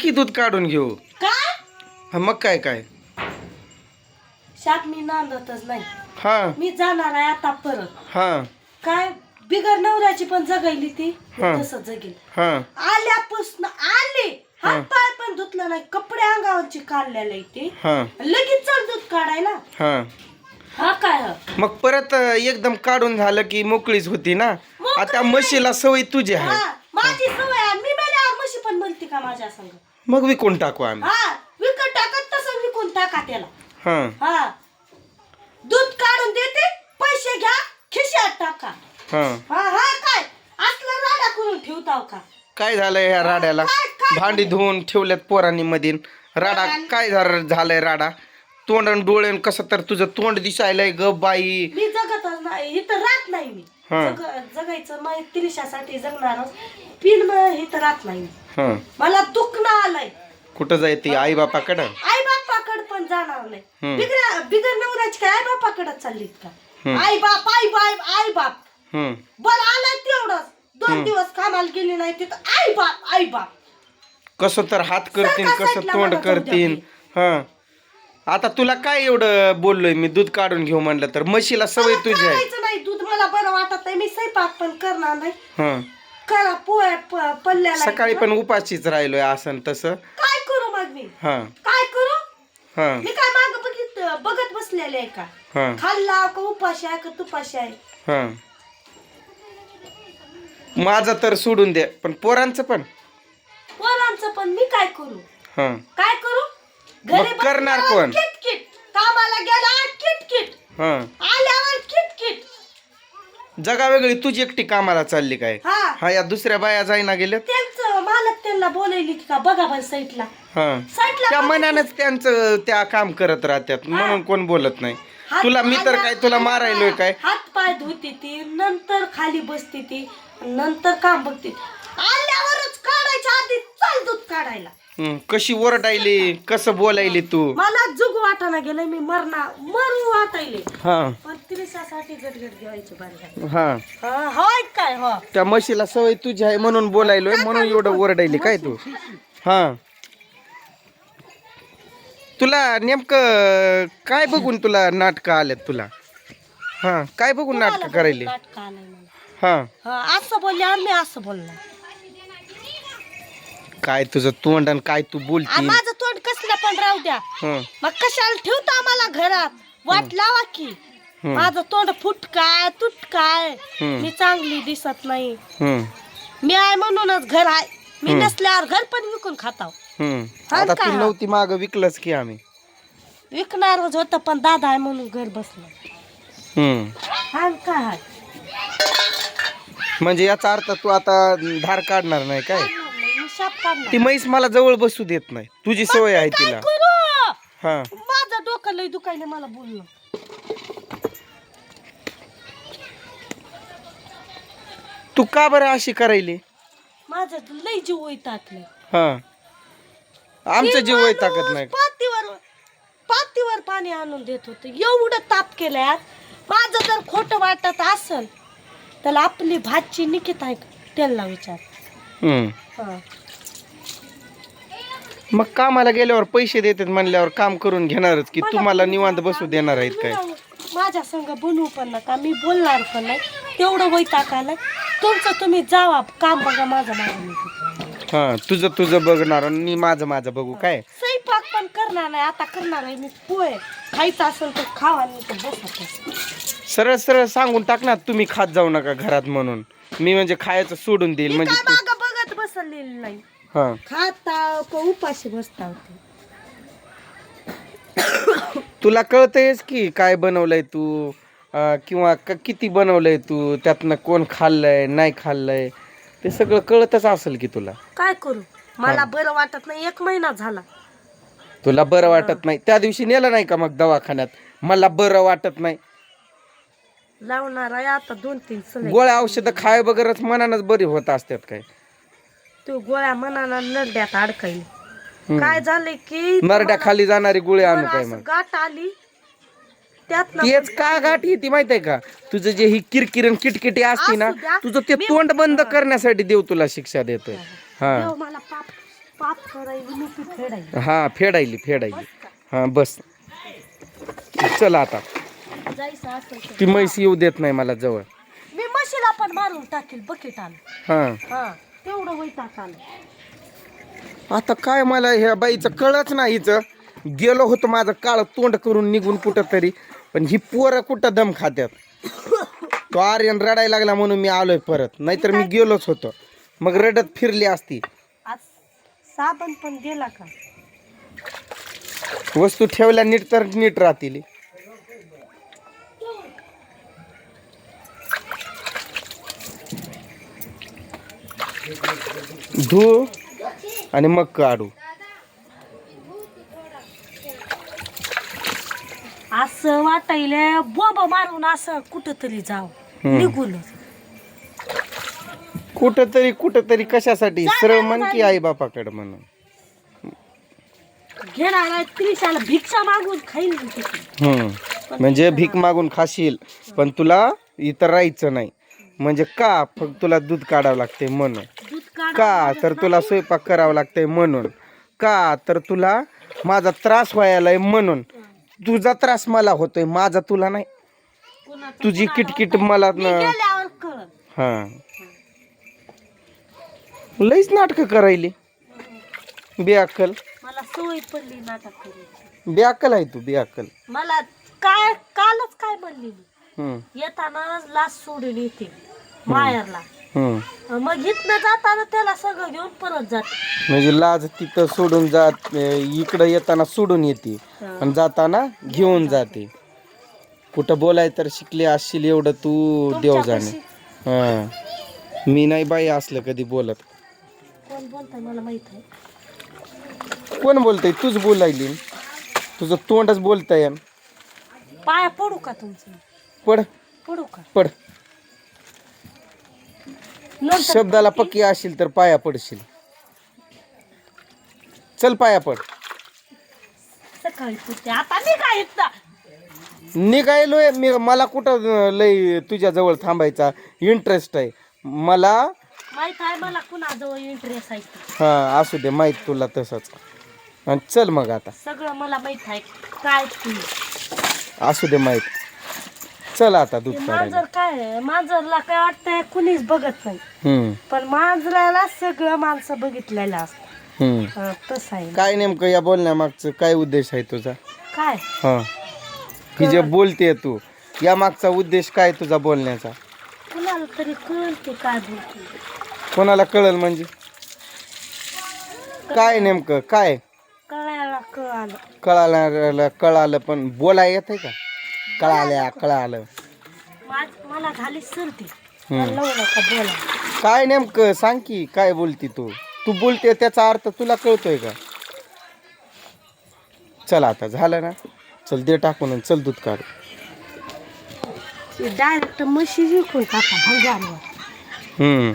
की दूध काढून घेऊ. काय? हा मग काय काय? मी नांदतच नाही. हा. मी जाणार आहे आता परत. हा. काय? बिगर नवऱ्याची पण जगायली ती. हा. तसं जगेल. हा. आल्यापासून आले. हात पाय पण धुतलं नाही. कपडे अंगावरची काढलेले ते. हा. लगेच चल दूध काढायला. हा. हा काय? ह? मग परत अं, एकदम काढून झालं की मोकळीच होती ना? आता म्हशीला सवय तुझी आहे. हा. माझी सवय आहे. मी मेल्यावर म्हशी पण म्हणते का माझ्या संग? मग विकून टाकू आम्ही. हा विकत टाकत तसं विकून टाका त्याला. हा. हा. दूध काढून देते पैसे घ्या खिशात टाका. हा. हा हा काय? असलं राडा करून ठेवताव का? काय झालंय ह्या राड्याला? काय- काय? भांडी धुवून ठेवल्यात पोरांनी मधीन. राडा काय झालं झालंय राडा? तोंड आणि डोळे आणि कसं तर तुझं तोंड दिसायलंय ग बाई. मी जगतच नाही इथं राहत नाही मी. हा. जग- जगायचं मग तिरिशासाठी जगणार पिन मग इथं राहत नाही मी. हा. मला दुखणं आलंय. कुठं जायती? आई बापाकडं? आई बापाकडे पण जाणार नाही. बिगर बिगर नवऱ्याची काय आई बापाकडे चाललीत का. आई बाप आई बाप आई बाप. हम्म बरं आलं तेवढंच. दोन दिवस कामाला गेली नाही तिथं. आई बाप आई बाप. कसं तर हात करतीन सारखा कसं साईडला तोंड करतीन. हा. आता तुला काय एवढं बोललोय? मी दूध काढून घेऊ म्हणलं तर. म्हशीला सवय मला तुझी आहे. करायचं नाही. दूध मला बरं वाटत नाही. मी स्वयंपाक पण करणार नाही. हा. करा पोळ्या प- पल्ल्याला सकाळी पण उपाशीच राहिलोय असं तसं. काय करू मग मी? हा. काय करू? हा. मी काय माग बघित बघत बसलेले आहे का? हा. खाल्ला का उपाशी आहे का तुपाशी आहे? हा. माझं तर सोडून दे पण पोरांचं पण. पोरांचं पण मी काय करू? हा. काय करू? मग करणार कोण? किटकिट. कामाला गेला किटकिट. हा. आल्यावर किटकिट. जगा वेगळी तुझी एकटी कामाला चालली काय? हा. हा या दुसऱ्या बाया जाईना गेल्यात. त्यांचं मालक त्यांना बोलायली की का बघा पण साईटला. हा. साईटला त्या मनानच त्यांचं त्या काम करत राहतात म्हणून कोण बोलत नाही. हात- तुला मी तर काय तुला मारायलोय काय? हात पाय धुते ती नंतर खाली बसते ती नंतर काम बघते आल्यावरच काढायच्या आधी चल दूध काढायला. हं, कशी ओरडायली कसं बोलायली तू? मला जुग वाटाना गेलं मी मरणा मरू वाटायले. हा. पण त्रिसासाठी गटगट घ्यायची बारी हा. होय काय हो. त्या म्हशीला सवय तुझी आहे म्हणून बोलायलोय म्हणून एवढं ओरडायली काय तू? हा. तुला नेमकं काय बघून तुला नाटकं आल्यात तुला? हा काय बघून नाटकं करायली? नाटक आलंय मला. हा. हा, असं बोलल्यावर मी असं बोलणार. काय तुझं तोंड आणि काय तू आ, बोलती माझं तोंड कसलं पण राहू द्या. हं, मग कशाला ठेवता आम्हाला घरात? वाट लावा की. माझं तोंड फुट काय तुट काय हं. मी चांगली दिसत नाही. हं, मी आहे म्हणूनच घर आहे. मी. नसल्यावर घर पण विकून खाताव. हं. हा आता काय तू हा? नव्हती माग विकलंच की आम्ही. विकणारच होतं पण दादा आहे म्हणून घर बसलं. हं. हा काय? म्हणजे याचा अर्थ तू आता धार काढणार नाही काय? शाप काढणार ती म्हैस मला जवळ बसू देत नाही. तुझी सवय आहे तिला. हा. माझं डोकं लय दुखायले मला बोलणं. तू का बरं अशी करायली? माझं लय जीव टाकले हा. आमचं जीव ताकत नाही. पातीवर पातीवर पाणी आणून देत होत. एवढं ताप केलंय आज माझं जर खोट वाटत असल तर आपली भाची निकित आहे का? त्यांना विचार. हा. मग कामाला गेल्यावर पैसे देतात म्हणल्यावर काम करून घेणारच की तुम्हाला निवांत बसू देणार आहेत काय? माझ्या संग बनवू पण नका मी बोलणार पण नाही. तेवढं वय टाकायला. तुमचं तुम्ही जावा काम बघा माझं माझं. मी बघते. हा तुझं तुझं बघणार आणि मी माझं माझं बघू काय? स्वयंपाक पण करणार नाही आता करणार आहे मी. पोहे खायचं असेल तर खावा नाही तर बसा. सरळ सरळ सांगून टाक ना तुम्ही खात जाऊ नका घरात म्हणून. मी म्हणजे खायचं सोडून देईल मी म्हणजे काय तू मागं बघत बसलेली नाही? हा. खाता का उपाशी बसता तुला कळतंयच की काय बनवलंय तू? अं, किंवा क- किती बनवलंय तू? त्यातनं कोण खाल्लंय नाही खाल्लंय? ते सगळं कळतच असेल की तुला. काय करू? मला बरं वाटत नाही एक महिना झाला. तुला बरं वाटत नाही? त्या दिवशी नेलं नाही का मग दवाखान्यात? मला बरं वाटत नाही. लावणार आहे आता दोन तीन गोळ्या औषधं खाय बगरच मनानच बरी होत असतात काय? तो गोळ्या मनाला नरड्यात अडकायली. काय झालंय की नरड्या खाली जाणारी गोळी आणू काय मग? गाठ आली. त्यात तेच का गाठ येते माहितीये का? तुझं जे ही किरकिरण किटकिटी असते ना असू द्या. तुझं ते मी- तोंड बंद करण्यासाठी देव तुला शिक्षा देतोय. हा. देव मला पाप पाप करायला नुकी फेडायला. हा फेडायली फेडायली. हा बस. चल आता. जायचं असेल तर. ती म्हैस येऊ देत नाही मला जवळ. मी म्हशीला पण मारून टाकेल बकेट आलं हा. हा. तेवढं वैताग आलं आता काय मला ह्या बाईचं कळच नाही हिचं. गेलो होतो माझं काळ तोंड करून निघून कुठं तरी पण ही पोरं कुठं दम खात्यात? तो आर्यन रडायला लागला म्हणून मी आलोय परत नाहीतर मी गेलोच होतो. मग रडत फिरली असती. आज साबण पण गेला का? वस्तू ठेवल्या नीट तर नीट राहतील. धू आणि मग काढू असं वाटायले बोंब मारून असं कुठं तरी जाव हम्म. निघूनच. कुठं तरी कुठं तरी कशासाठी सरळ म्हण की आई बापाकडे म्हणून. घेणार त्रिशाला भिक्षा मागून खाईल. हम्म. म्हणजे भीक मागून खाशील पण तुला इथं राहायचं नाही. म्हणजे का फक्त तुला दूध काढावं लागते म्हणून? का तर तुला स्वयंपाक करावा लागतंय म्हणून? का तर तुला माझा त्रास व्हायलाय म्हणून? तुझा त्रास मला होतोय माझा तुला नाही. तुझी किटकिट मला हा. लईच नाटकं करायली. बेअक्कल. मला सवय पडली नाटक करायची. बेअक्कल आहे तू बेअक्कल. मला काय कालच काय म्हणली येताना लाच सोडून येते माहेरला. हम्म. मग इथनं जाताना त्याला सगळं घेऊन परत जाते. म्हणजे लाज तिथं सोडून जात इकडं येताना सोडून येते आणि जाताना घेऊन जाते. कुठं बोलाय तर शिकली असशील एवढं तू देव जाणे हा. मी नाही बाई असलं कधी बोलत. कोण बोलतंय मला माहीत आहे कोण बोलतय? तूच बोलायली. तुझं तोंडच बोलतय. पाया पडू का तुमचं? पड. पडू का? पड. नंतर शब्दाला पक्की असशील तर पाया पडशील. चल पाया पड. सकाळी आता मी काय निघायलोय. मी मला कुठं अं, लय तुझ्या जवळ थांबायचा इंटरेस्ट आहे. मला माहीत आहे मला कुणाजवळ इंटरेस्ट आहे ते. हा असू दे माहीत तुला तसंच. आणि चल मग आता. सगळं मला माहीत आहे. काय ते? असू दे माहीत. चल आता दूध काढायला. मांजर काय आहे? मांजरला काय वाटतंय कुणीच बघत नाही. हम्म. पण मांजराला सगळं माणसं बघितलेलं असतं. हम्म. तसं आहे. काय नेमकं या बोलण्यामागचं काय उद्देश आहे तुझा? काय? हा. ही जे बोलते तू या मागचा उद्देश काय तुझा बोलण्याचा? कुणाला तरी कळल ते काय बोलते. कोणाला कळल म्हणजे? काय नेमकं? काय? कळायला कळालं. कळालं कळालं पण बोला येत का? कळाल्या कळालं. मला झाली काय नेमकं? सांग की काय बोलती तू? तू बोलते त्याचा अर्थ तुला कळतोय का? चल आता झालं ना? चल दे टाकून आणि चल दूध काढ डायरेक्ट म्हशी विकून टाका भंगारवर. हम्म.